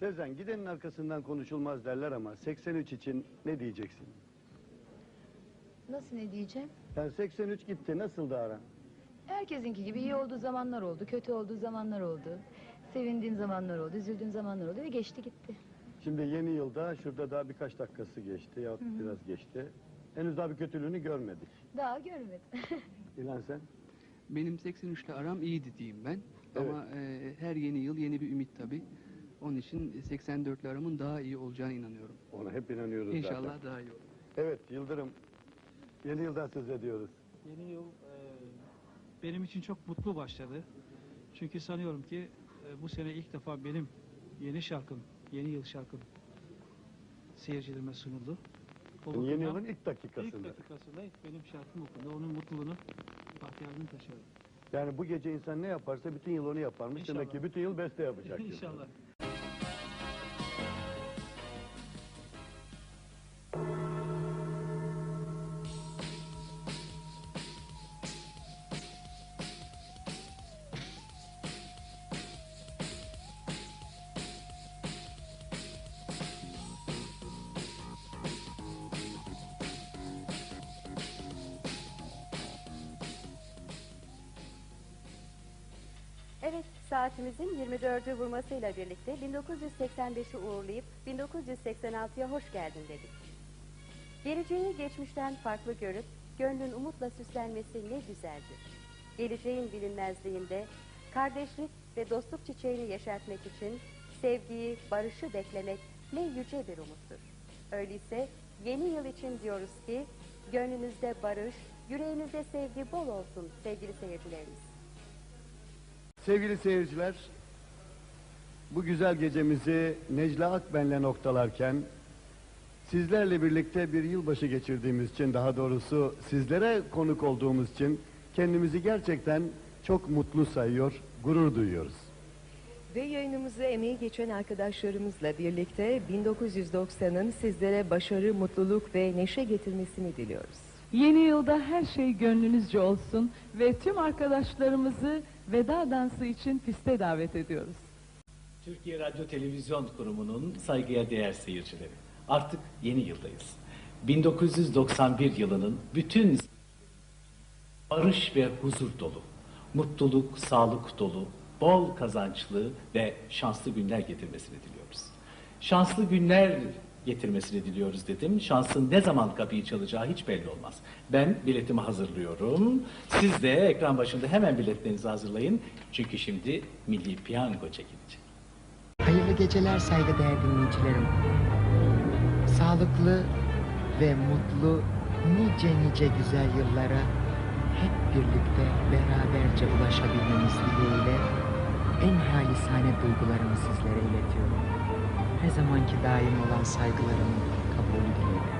Sezen gidenin arkasından konuşulmaz derler ama 83 için ne diyeceksin? Nasıl ne diyeceğim? Yani 83 gitti nasıldı aran? Herkesinki gibi iyi olduğu zamanlar oldu, kötü olduğu zamanlar oldu. Sevindiğin zamanlar oldu, üzüldüğün zamanlar oldu ve geçti gitti. Şimdi yeni yılda şurada daha birkaç dakikası geçti ya biraz geçti. Henüz daha bir kötülüğünü görmedik. Daha görmedim. İnan sen? Benim 83'te aram iyiydi diyeyim ben. Evet. Ama e, her yeni yıl yeni bir ümit tabii. Onun için 84'lü aramın daha iyi olacağına inanıyorum. Ona hep inanıyoruz İnşallah zaten. daha iyi olur. Evet Yıldırım. Yeni yıldan söz ediyoruz. Yeni yıl e, benim için çok mutlu başladı. Çünkü sanıyorum ki e, bu sene ilk defa benim yeni şarkım, yeni yıl şarkım seyircilerime sunuldu. O Yeni yılın ilk dakikasında. ilk dakikasında benim şarkım okundu. Onun mutluluğunu bahtiyarlığını taşıyorum. Yani bu gece insan ne yaparsa bütün yıl onu yaparmış. Demek İnşallah. ki bütün yıl beste yapacak. İnşallah. Saatimizin 24'ü vurmasıyla birlikte 1985'i uğurlayıp 1986'ya hoş geldin dedik. Geleceği geçmişten farklı görüp gönlün umutla süslenmesi ne güzeldir. Geleceğin bilinmezliğinde kardeşlik ve dostluk çiçeğini yeşertmek için sevgiyi, barışı beklemek ne yüce bir umuttur. Öyleyse yeni yıl için diyoruz ki gönlünüzde barış, yüreğinizde sevgi bol olsun sevgili seyircilerimiz. Sevgili seyirciler, bu güzel gecemizi Necla Akben'le noktalarken sizlerle birlikte bir yılbaşı geçirdiğimiz için daha doğrusu sizlere konuk olduğumuz için kendimizi gerçekten çok mutlu sayıyor, gurur duyuyoruz. Ve yayınımıza emeği geçen arkadaşlarımızla birlikte 1990'ın sizlere başarı, mutluluk ve neşe getirmesini diliyoruz. Yeni yılda her şey gönlünüzce olsun ve tüm arkadaşlarımızı veda dansı için piste davet ediyoruz. Türkiye Radyo Televizyon Kurumu'nun saygıya değer seyircileri. Artık yeni yıldayız. 1991 yılının bütün barış ve huzur dolu, mutluluk, sağlık dolu, bol kazançlı ve şanslı günler getirmesini diliyoruz. Şanslı günler getirmesini diliyoruz dedim. Şansın ne zaman kapıyı çalacağı hiç belli olmaz. Ben biletimi hazırlıyorum. Siz de ekran başında hemen biletlerinizi hazırlayın. Çünkü şimdi Milli Piyango çekilecek. Hayırlı geceler saygıdeğer dinleyicilerim. Sağlıklı ve mutlu nice nice güzel yıllara hep birlikte beraberce ulaşabilmemiz dileğiyle en halisane duygularımı sizlere iletiyorum. Her zamanki daim olan saygılarımın kabulü dileğiyle.